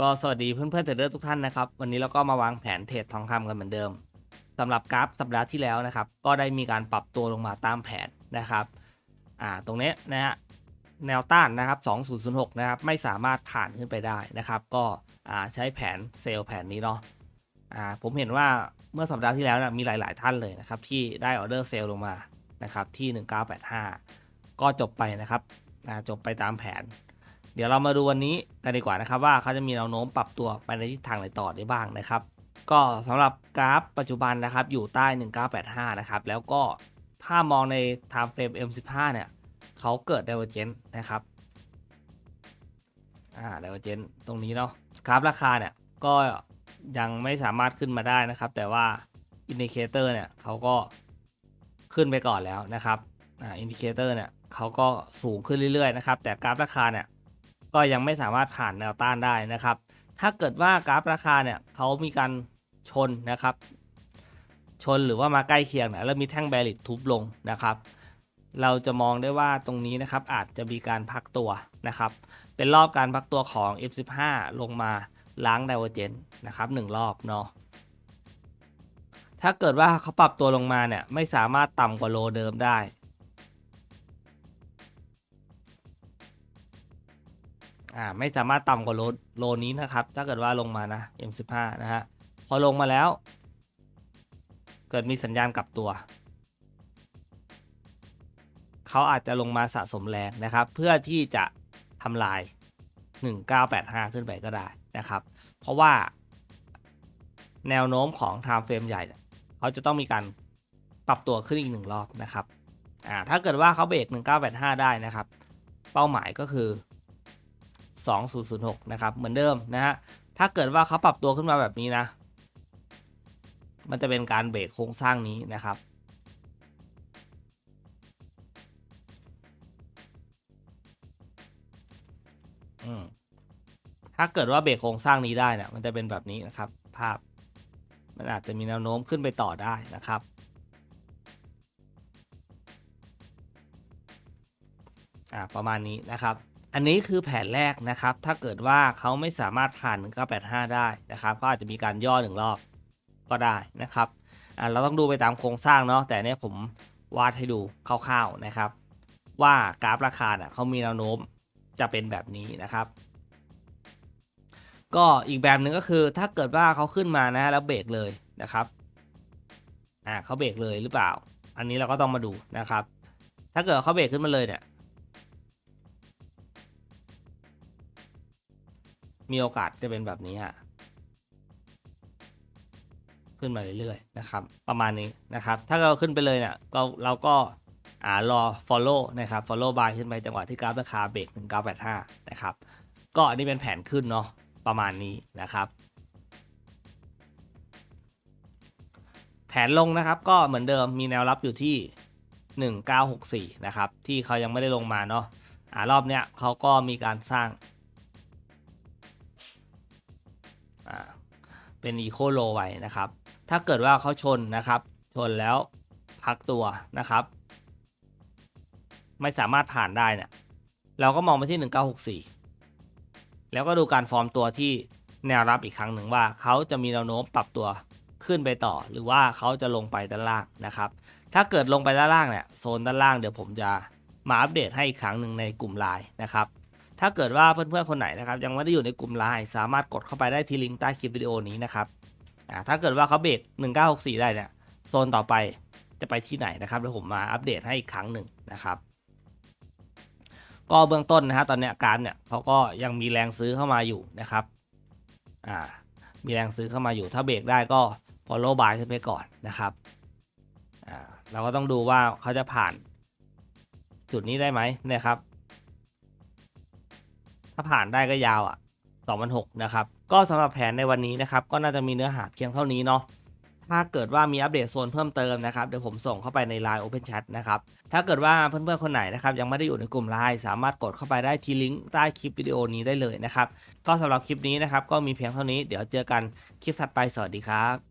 ก็สวัสดีเพื่อนๆเทรดเดอร์ทุกท่านนะครับ วันนี้เราก็มาวางแผนเทรดทองคำกันเหมือนเดิมสำหรับกราฟสัปดาห์ที่แล้วนะครับ ก็ได้มีการปรับตัวลงมาตามแผนนะครับอ่าตรงนี้นะฮะแนวต้านนะครับ 2006 นะครับ ไม่สามารถผ่านขึ้นไปได้นะครับ ก็อ่าใช้แผนเซลล์แผนนี้เนาะอ่าผมเห็นว่าเมื่อสัปดาห์ที่แล้วนะมีหลาย ๆ ท่านเลยนะครับ ที่ได้ออเดอร์เซลล์ลงมานะครับที่ 1985 ก็จบไปนะครับจบไปตามแผน เดี๋ยวเรามาดูวันนี้กันดีกว่านะครับว่าเขาจะมีแนวโน้มปรับตัวไปในทิศทางไหนต่อได้บ้างนะครับ ก็สำหรับกราฟปัจจุบันนะครับอยู่ใต้ 1985 นะครับแล้วก็ถ้ามองใน time frame M15 เนี่ยเขาเกิด divergence นะครับอ่า divergence ตรงนี้เนาะกราฟราคาเนี่ยก็ยังไม่สามารถขึ้นมาได้นะครับ แต่ว่า indicator เนี่ยเขาก็ขึ้นไปก่อนแล้วนะครับอ่า indicator เนี่ยเขาก็สูงขึ้นเรื่อยๆนะครับ แต่กราฟราคาเนี่ย ก็ยังไม่สามารถผ่านแนวต้านได้นะครับ ถ้าเกิดว่ากราฟราคาเนี่ยเขามีการชนนะครับ ชนหรือว่ามาใกล้เคียงนี่ยแล้วมีแท่งแบริดทุบลงนะครับ เราจะมองได้ว่าตรงนี้นะครับอาจจะมีการพักตัวนะครับ เป็นรอบการพักตัวของ F15 ลงมาล้างไดเวอร์เจนนะครับหนึ่งรอบเนาะถ้าเกิดว่าเขาปรับตัวลงมาเนี่ยไม่สามารถต่ำกว่าโลเดิมได้ อ่าไม่สามารถต่ำกว่าโลโลนี้นะครับ ถ้าเกิดว่าลงมานะ M15 นะฮะพอลงมาแล้ว เกิดมีสัญญาณกลับตัว เขาอาจจะลงมาสะสมแรงนะครับ เพื่อที่จะทำลาย 1985 ขึ้นไปก็ได้นะครับ เพราะว่าแนวโน้มของ time frame ใหญ่เนี่ยเขาจะต้องมีการปรับตัวขึ้นอีกหนึ่งรอบนะครับ อ่า ถ้าเกิดว่าเขาเบรก1985 ได้นะครับ เป้าหมายก็คือ 2006 นะครับ เหมือนเดิมนะฮะ ถ้าเกิดว่าเขาปรับตัวขึ้นมาแบบนี้นะ มันจะเป็นการเบรกโครงสร้างนี้นะครับ ถ้าเกิดว่าเบรกโครงสร้างนี้ได้นี่ยมันจะเป็นแบบนี้นะครับ ภาพ มันอาจจะมีแนวโน้มขึ้นไปต่อได้นะครับอ่าประมาณนี้นะครับ อันนี้คือแผนแรกนะครับ ถ้าเกิดว่าเขาไม่สามารถผ่าน 1985 ได้นะครับ ก็อาจจะมีการย่อหนึ่งรอบก็ได้นะครับ เราต้องดูไปตามโครงสร้างเนาะ แต่เนี่ยผมวาดให้ดูคร่าวๆนะครับ ว่ากราฟราคาเน่ยเขามีแนวโน้มจะเป็นแบบนี้นะครับ ก็อีกแบบหนึ่งก็คือถ้าเกิดว่าเขาขึ้นมานะแล้วเบรกเลยนะครับ อ่าเขาเบรกเลยหรือเปล่า อันนี้เราก็ต้องมาดูนะครับ ถ้าเกิดเขาเบรกขึ้นมาเลยเนี่ย มีโอกาสจะเป็นแบบนี้ฮะขึ้นมาเรื่อยๆนะครับ ประมาณนี้นะครับ ถ้าเราขึ้นไปเลยเนี่ยก็เราก็อ่ารอ follow นะครับ follow by ขึ้นไปจังหวะที่กราฟราคาเบรก1985 นะครับ ก็อันนี้เป็นแผนขึ้นเนาะประมาณนี้นะครับ แผนลงนะครับก็เหมือนเดิมมีแนวรับอยู่ที่ 1964 นะครับ ที่เขายังไม่ได้ลงมาเนาะอ่ารอบเนี้ยเขาก็มีการสร้าง เป็นอีโคโลไว้นะครับ ถ้าเกิดว่าเขาชนนะครับ ชนแล้วพักตัวนะครับ ไม่สามารถผ่านได้เนี่ยเราก็มองไปที่ 1964 แล้วก็ดูการฟอร์มตัวที่แนวรับอีกครั้งหนึ่งว่าเขาจะมีแนวโน้มปรับตัวขึ้นไปต่อ หรือว่าเขาจะลงไปด้านล่างนะครับ ถ้าเกิดลงไปด้านล่างเนี่ยโซนด้านล่างเดี๋ยวผมจะมาอัปเดตให้อีกครั้งหนึ่งในกลุ่มไลน์นะครับ ถ้าเกิดว่าเพื่อนๆคนไหนนะครับยังไม่ได้อยู่ในกลุ่มไลน์สามารถกดเข้าไปได้ที่ลิงก์ใต้คลิปวิดีโอนี้นะครับอ่าถ้าเกิดว่าเขาเบรก1964 ได้เนี่ยโซนต่อไปจะไปที่ไหนนะครับเดี๋ยวผมมาอัปเดตให้อีกครั้งหนึ่งนะครับ ก็เบื้องต้นนะฮะตอนนี้การเนี่ยเขาก็ยังมีแรงซื้อเข้ามาอยู่นะครับอ่ามีแรงซื้อเข้ามาอยู่ถ้าเบรกได้ก็ follow buy ขึ้นไปก่อนนะครับอ่าเราก็ต้องดูว่าเขาจะผ่านจุดนี้ได้ไหมเนี่ยครับ ถ้าผ่านได้ก็ยาวอะ2006นะครับ ก็สำหรับแผนในวันนี้นะครับ ก็น่าจะมีเนื้อหาเพียงเท่านี้เนาะ ถ้าเกิดว่ามีอัปเดตโซนเพิ่มเติมนะครับ เดี๋ยวผมส่งเข้าไปใน Line Open Chat นะครับ ถ้าเกิดว่าเพื่อนๆ คนไหนนะครับ ยังไม่ได้อยู่ในกลุ่ม Line สามารถกดเข้าไปได้ที่ลิงก์ใต้คลิปวิดีโอนี้ได้เลยนะครับ ก็สำหรับคลิปนี้นะครับ ก็มีเพียงเท่านี้ เดี๋ยวเจอกันคลิปถัดไป สวัสดีครับ